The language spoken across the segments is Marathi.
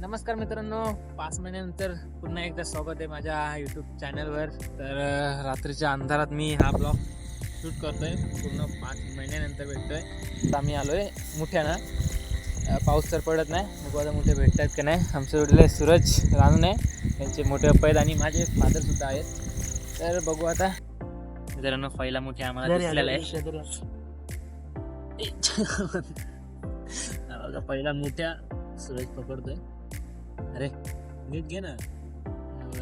नमस्कार मित्रांनो. पाच महिन्यानंतर पुन्हा एकदा स्वागत आहे माझ्या यूट्यूब चॅनलवर तर रात्रीच्या अंधारात मी हा ब्लॉग शूट करतोय. पूर्ण पाच महिन्यानंतर भेटतोय. तर आम्ही आलोय मुठ्यानं. अं, पाऊस तर पडत नाही. बघू आता मोठे भेटत आहेत का नाही. आमच्या जोडीला सूरज रानून. आहे त्यांचे मोठे अप्पा आहेत आणि माझे फादर सुद्धा आहेत. तर बघू आता. मित्रांनो पहिला मोठे आम्हाला दिसलेला आहे. पहिला मोठ्या सूरज पकडतोय. अरे नीट घे ना.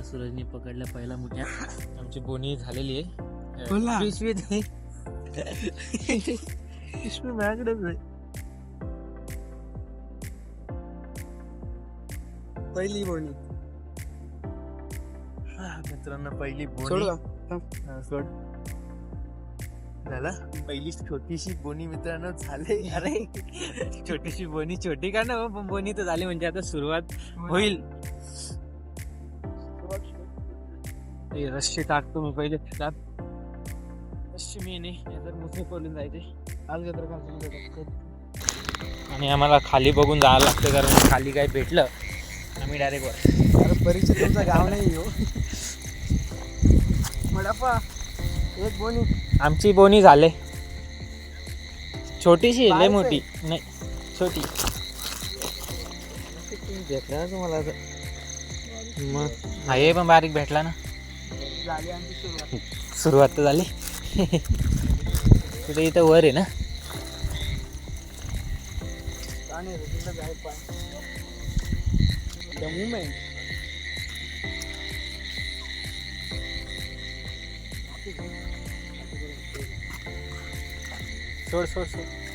सूरजने पकडला पहिला मोठ्या. आमची बोनी झालेली आहे. बोला. पिशवीत आहे. पिशवी माझ्याकडेच आहे. पहिली बोणी मित्रांनो पहिली बोनी. सोड. आपल्याला. पहिली छोटीशी बोनी मित्रांनो झाले. अरे छोटीशी बोनी छोटी का ना हो, पण बोनी तर झाली म्हणजे आता सुरुवात होईल. हे रस्सी टाकतो मी पहिले त्यात रस्सी मी नाही तर मुसे पडून जायचे. आज काय आणि आम्हाला खाली बघून जावं लागतं कारण खाली काय भेटलं. आम्ही डायरेक्ट वर. अरे परिचय तुमचा गाव नाही हो. मडापा एक बोनी. आमची बोनी झाले. छोटीशी लय मोठी. नाही छोटी. भेटला तुम्हाला मग हा हे पण बारीक भेटला ना. झाली आमची सुरुवात. सुरुवात तर झाली. कुठे इथं वर आहे ना. सोड सोड सोड.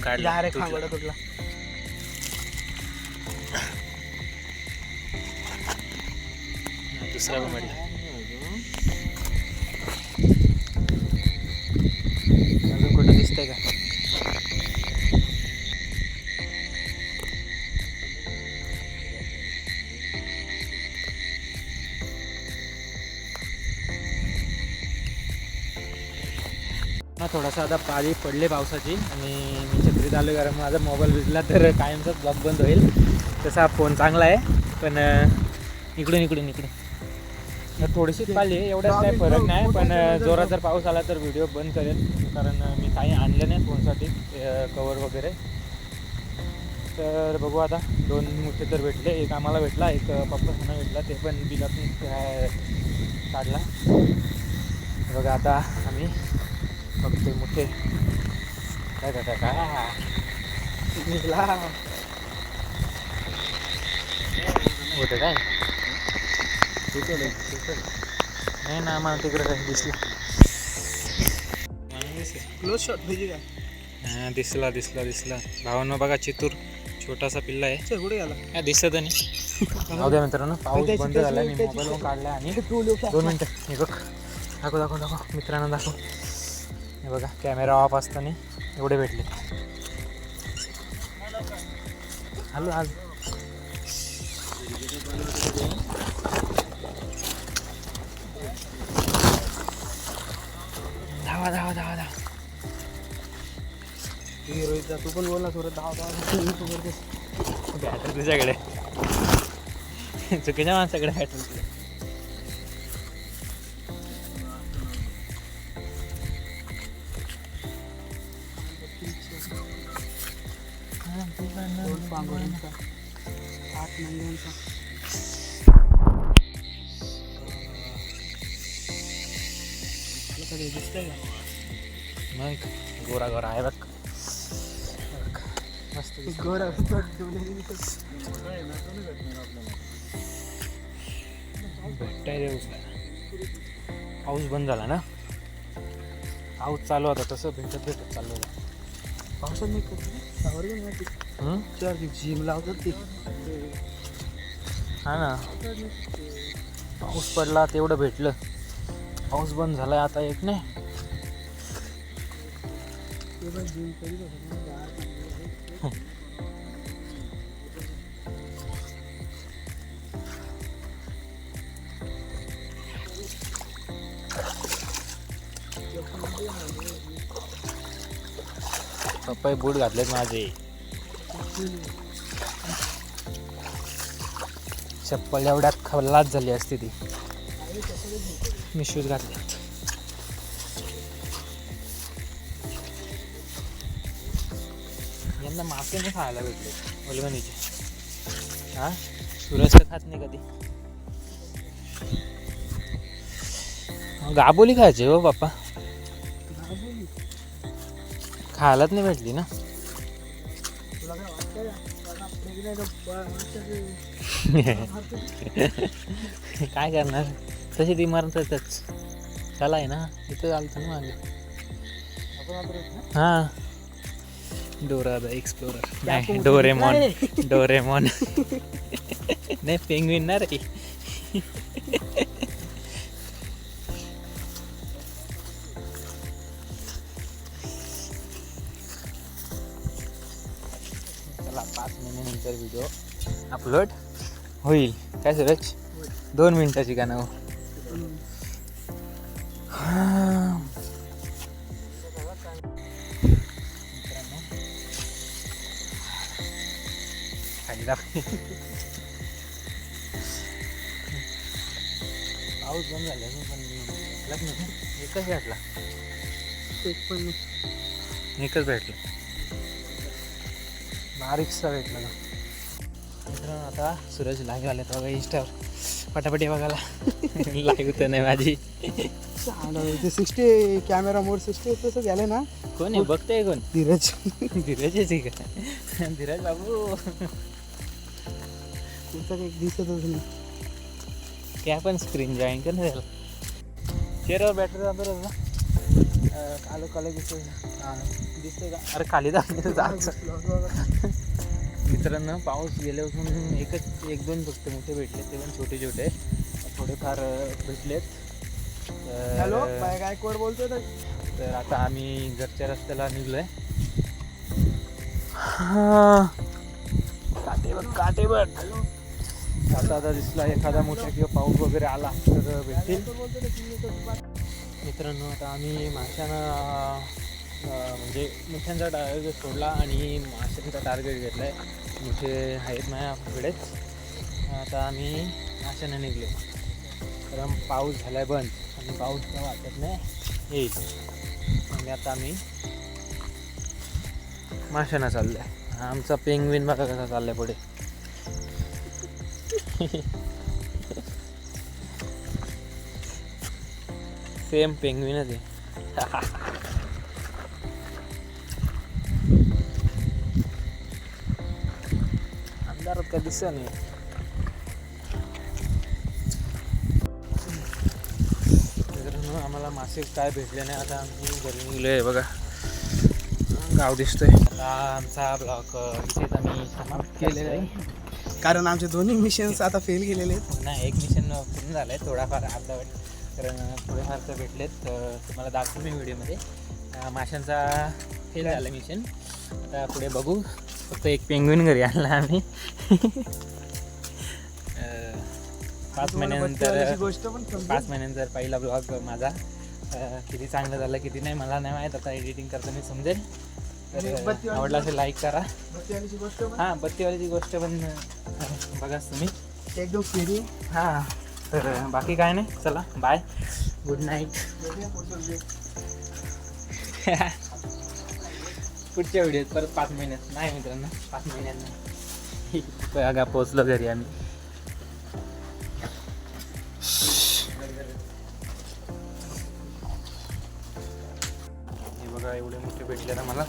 काढला? डायरेक्ट तुटला. खांबडा तुटला दुसरा पण अजून कुठं दिसतंय का? थोडासा आता पाळी पडले पावसाची आणि मी छत्रीत आलो कारण माझा मोबाईल भिजला तर कायमचाच ब्लॉक बंद होईल. तसा फोन चांगला आहे पण इकडून इकडून इकडून. थोडीशीच आहे एवढ्याच काही फरक नाही पण जोरात जर पाऊस आला तर व्हिडिओ बंद करेल कारण मी काही आणलं नाही फोनसाठी कवर वगैरे. तर बघू आता दोन मोठे तर भेटले एक आम्हाला भेटला एक अं, पप्पांना भेटला ते पण बिलातून काढला. बघा आता आम्ही बघतोय मोठे काय काय काय? काय निघला. होतं काय? नाही ना मला तिकडे काही दिसलं क्लोज शॉट का हा दिसला दिसला दिसला. भावांनो बघा चितूर छोटासा पिल्ला आहे. कुठे गेला काय दिसत नाही जाऊ द्या मित्रांनो पाऊस बंद झाला मी मोबाईल काढला आणि दोन मिनटं हे बघ. दाखव दाखव दाखव. मित्रांनो दाखव. हे बघा कॅमेरा ऑफ असताना एवढे भेटले. हॅलो आज. धावा धावा धावा धावा रोहित तू पण बोलला थोडं दहा दहा तू करतेस बॅटरी तुझ्याकडे. चुकीच्या माणसाकडे बॅटरी तुझ्या आठ महिन्यांचा दिसतंय का मग गोरा गोरा आहे बघ. मस्त. गोरा भेटताय. पाऊस बंद झाला ना पाऊस चालू होता तसं भेटत भेटत चालू होतं पावसात नाही करत जिम लावतात ते हा ना पाऊस पडला तेवढं भेटलं पाऊस बंद झालाय आता एक नाही. पप्पा बूट घातलेत माझे. चप्पल एवढ्यात खल्लाच झाली असते ती. मी शूज घातलेत यांना मासे नाही खायला भेटले वलगणीचे हा सुरज तर खात नाही कधी गाबोली खायचे हो पप्पा खायलाच नाही भेटली ना. काय करणार तशी ती मरतातच चला आहे ना इथं चालतं ना मागे? हा. डोरा द एक्सप्लोरर नाही डोरेमॉन. डोरेमॉन. नाही पेंगविन ना रे. पाच महिन्यानंतर व्हिडिओ अपलोड होईल. काय सूरज? दोन मिनिटाची का नाव खाली दाखव पाऊस बंद झाला पण नाही. एकच भेटला. एक पण नाही. एकच भेटला. बारीकसा भेटला ना. मित्रांनो आता सूरज लाईव्ह आले बघा इंस्टावर पटापटी बघायला. लाईव्ह तर नाही माझी. ते सिक्स्टी कॅमेरा मोड सिक्स्टी तसं झालं ना? कोण आहे? बघतोय कोण? धीरज. धीरज आहे का धीरज बाबू. तुमचं काही दिसतच नाही. क्या पण स्क्रीन जॉईन कर ना त्याला चेअरवर बॅटरी जातो ना अं, कालो कालो दिसतोय दिसतोय का? अरे खाली जायचं मित्रांनो पाऊस गेल्यापासून एकच एक दोन फक्त मोठे भेटले ते पण छोटे छोटे. थोडेफार भेटलेत. हॅलो बाय गायकवाड बोलतोय ना तर आता आम्ही घरच्या रस्त्याला निघलोय. काटे बघ काटे बघ आता आता दिसला एखादा मोठा किंवा पाऊस वगैरे आला तर भेटतील. मित्रांनो आता आम्ही माशांना म्हणजे मुठ्यांचा टार्गेट सोडला आणि माशांचा टार्गेट घेतला आहे मुठे आहेत माझ्याकडेच आता आम्ही माशानं निघलो. कारण पाऊस झाला आहे बंद आणि पाऊस काय वाटत नाही. येईल. आणि आता आम्ही माशांना चाललो आहे आमचा पेंगविन बघा कसा आहे पुढे. सेम पेंगविनच आहे. अंधारात काय दिसत नाही. आम्हाला मासे काय भेटले नाही. आता आम्ही घरी निघलोय बघा. गाव दिसतोय. आता आमचा ब्लॉग इथेच आम्ही समाप्त केलेला आहे. कारण आमचे दोन्ही मिशन्स आता फेल गेलेले आहेत. नाही एक मिशन पूर्ण झालं आहे थोडाफार अर्धवट कारण थोडेफार तर भेटलेत तर तुम्हाला दाखवू मी व्हिडिओमध्ये माशांचा फेल झालं मिशन आता पुढे बघू. फक्त एक पेंग्विन घरी आणला आम्ही. पाच महिन्यानंतर गोष्ट पण. पाच महिन्यानंतर पहिला ब्लॉग माझा. किती चांगलं झालं किती नाही मला नाही माहीत. आता एडिटिंग करताना समजेल. तर आवडला असेल लाईक करा. हां बत्तीवालीची गोष्ट पण अं, बघाच तुम्ही. एकदम फ्री हां तर बाकी काय नाही. चला बाय गुड नाईट पुढच्या व्हिडिओत परत पाच महिन्यात. नाही मित्रांनो पाच महिन्यांना बघा पोचलो घरी आम्ही. हे बघा एवढे मोठे भेटले ना मला.